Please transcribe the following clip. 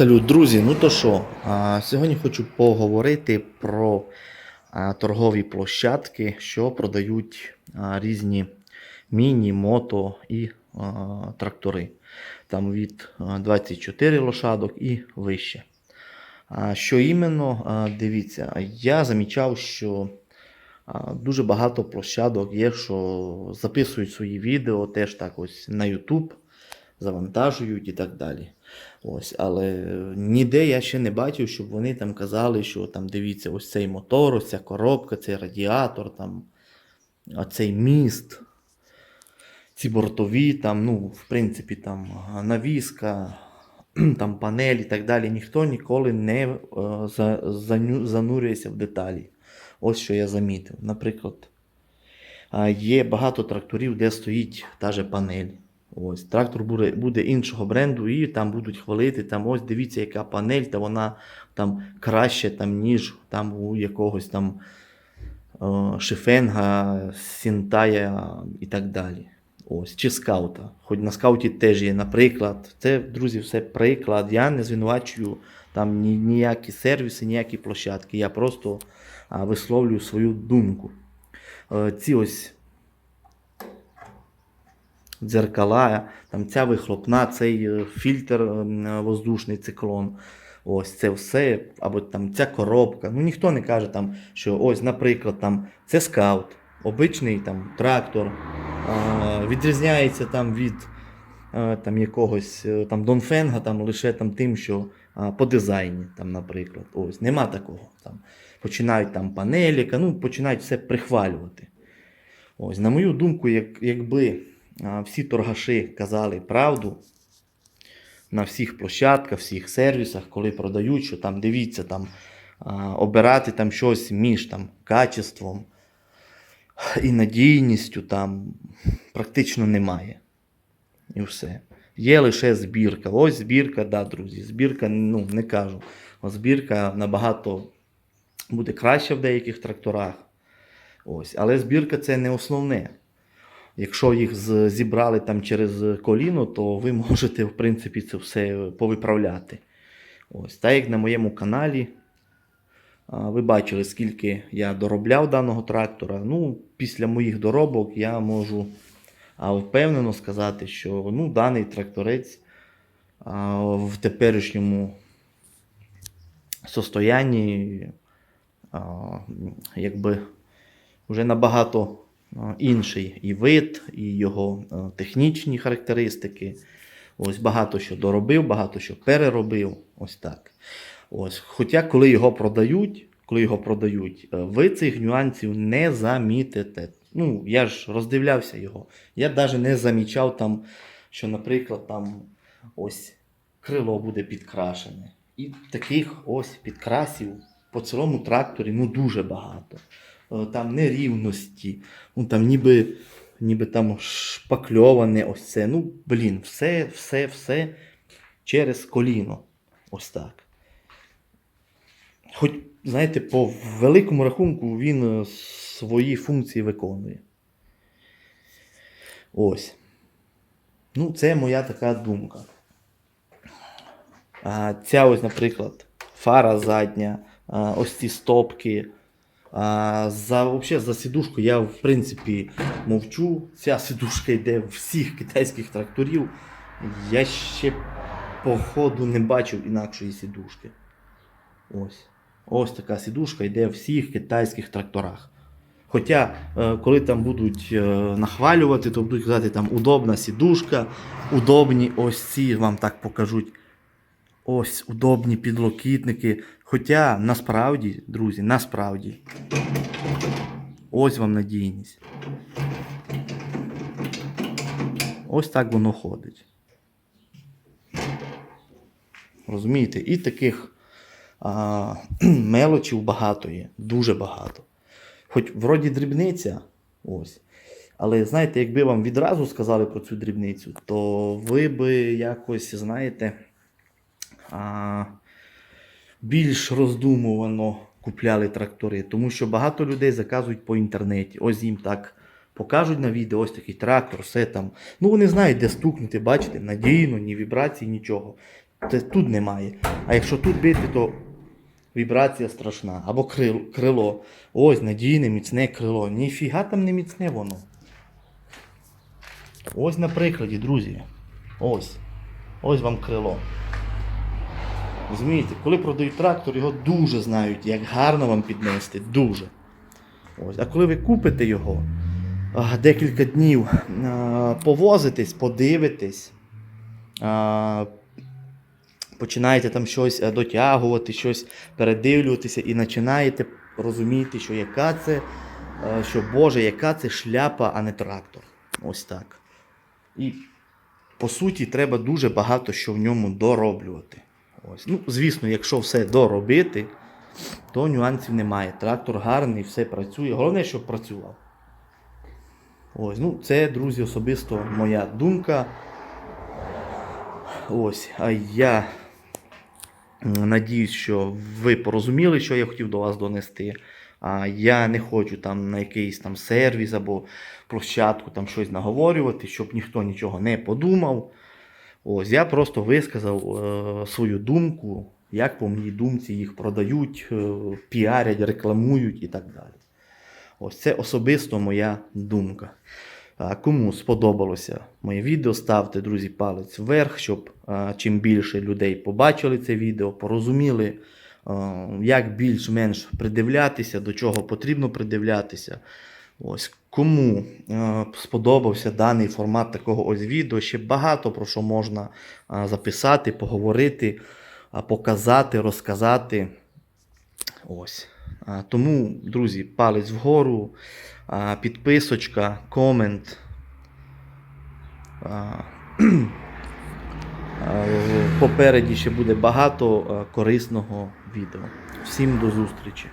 Салют, друзі. Ну то що, сьогодні хочу поговорити про торгові площадки, що продають різні міні, мото і трактори. Там від 24 лошадок і вище. Що іменно, дивіться, я замічав, що дуже багато площадок є, що записують свої відео теж так ось на YouTube, завантажують і так далі. Ось, але ніде я ще не бачив, щоб вони там казали, що там дивіться, ось цей мотор, ось ця коробка, цей радіатор, там, оцей міст, ці бортові, там, ну, в принципі, там навіска, там панель і так далі. Ніхто ніколи не е, занурюється в деталі. Ось що я замітив. Наприклад, є багато тракторів, де стоїть та же панель. Ось, трактор буде, буде іншого бренду, і там будуть хвалити. Там ось дивіться, яка панель, та вона там краще, там, ніж там у якогось там е, шифенга, сінтая і так далі. Ось, чи скаута. Хоч на скауті теж є, наприклад. Це, друзі, все приклад. Я не звинувачую там ні, ніякі сервіси, ніякі площадки. Я просто висловлюю свою думку. Е, ці ось дзеркала, там ця вихлопна, цей е, фільтр е, воздушний циклон. Ось це все, або там ця коробка. Ну ніхто не каже, там, що ось, наприклад, там це скаут, обичний там трактор, е, відрізняється там від е, там, якогось там Донфенга там, лише там, тим, що е, по дизайні, там, наприклад. Ось, нема такого. Там, починають там панеліка, ну, починають все прихвалювати. Ось, на мою думку, як, якби а, всі торгаші казали правду на всіх площадках, всіх сервісах, коли продають, що там дивіться, там обирати там щось між там качеством і надійністю там практично немає. І все. Є лише збірка. Ось збірка, да, друзі. Збірка, ну, не кажу. Збірка набагато буде краще в деяких тракторах. Ось. Але збірка це не основне. Якщо їх зібрали там через коліно, то ви можете, в принципі, це все повиправляти. Ось. Так як на моєму каналі. Ви бачили, скільки я доробляв даного трактора. Ну, після моїх доробок я можу впевнено сказати, що ну, даний тракторець в теперішньому состоянні якби вже набагато інший і вид, і його технічні характеристики. Ось багато що доробив, багато що переробив. Ось так. Ось. Хоча, коли його продають, коли його продають, е, ви цих нюансів не замітите. Ну, я ж роздивлявся його. Я навіть не замічав там, що, наприклад, там ось крило буде підкрашене. І таких ось підкрасів по цілому тракторі ну, дуже багато. Е, Там нерівності, ну, там ніби, ніби там шпакльоване ось це. Ну, блін, все, все, все через коліно. Ось так. Хоч, знаєте, по великому рахунку він е, свої функції виконує. Ось. Ну, це моя така думка. А, ця ось, наприклад, фара задня, ось ці стопки. А, за, вообще, за сідушку я, в принципі, мовчу. Ця сідушка йде в всіх китайських тракторів. Я ще по ходу не бачив інакшої сідушки. Ось. Ось така сідушка йде в всіх китайських тракторах. Хоча, е, коли там будуть е, нахвалювати, то будуть казати, там удобна сідушка, удобні ось ці вам так покажуть. Ось удобні підлокітники. Хоча насправді, друзі, насправді. Ось вам надійність. Ось так воно ходить. Розумієте? І таких а, мелочів багато є, дуже багато. Хоч вроді дрібниця, ось. Але знаєте, якби вам відразу сказали про цю дрібницю, то ви би якось, знаєте, більш роздумувано купляли трактори. Тому що багато людей заказують по інтернеті. Ось їм так покажуть на відео, ось такий трактор, все там. Ну вони знають, де стукнути, бачите, надійно, ні вібрацій, нічого. Це тут немає. А якщо тут бити, то вібрація страшна. Або крило. Ось надійне, міцне крило. Ніфіга там не міцне воно. Ось на прикладі, друзі. Ось. Ось вам крило. Розумієте, коли продають трактор, його дуже знають, як гарно вам піднести. Дуже. Ось. А коли ви купите його, декілька днів повозитесь, подивитесь, починаєте там щось е, дотягувати, щось передивлюватися і починаєте розуміти, що яка це, е, що Боже, яка це шляпа, а не трактор. Ось так. І по суті, треба дуже багато що в ньому дороблювати. Ось. Ну, звісно, якщо все доробити, то нюансів немає. Трактор гарний, все працює. Головне, щоб працював. Ось, ну, це, друзі, особисто моя думка. Ось, а я надіюсь, що ви порозуміли, що я хотів до вас донести. А я не хочу там на якийсь там сервіс або площадку там щось наговорювати, щоб ніхто нічого не подумав. Ось я просто висказав е, свою думку, як по моїй думці їх продають, е, піарять, рекламують і так далі. Ось це особисто моя думка. А кому сподобалося моє відео, ставте, друзі, палець вверх, щоб а, чим більше людей побачили це відео, порозуміли, а, як більш-менш придивлятися, до чого потрібно придивлятися. Ось кому е, сподобався даний формат такого ось відео, ще багато про що можна а, записати, поговорити, а, показати, розказати. Ось. Тому, друзі, палець вгору, підписочка, комент. Попереді ще буде багато корисного відео. Всім до зустрічі!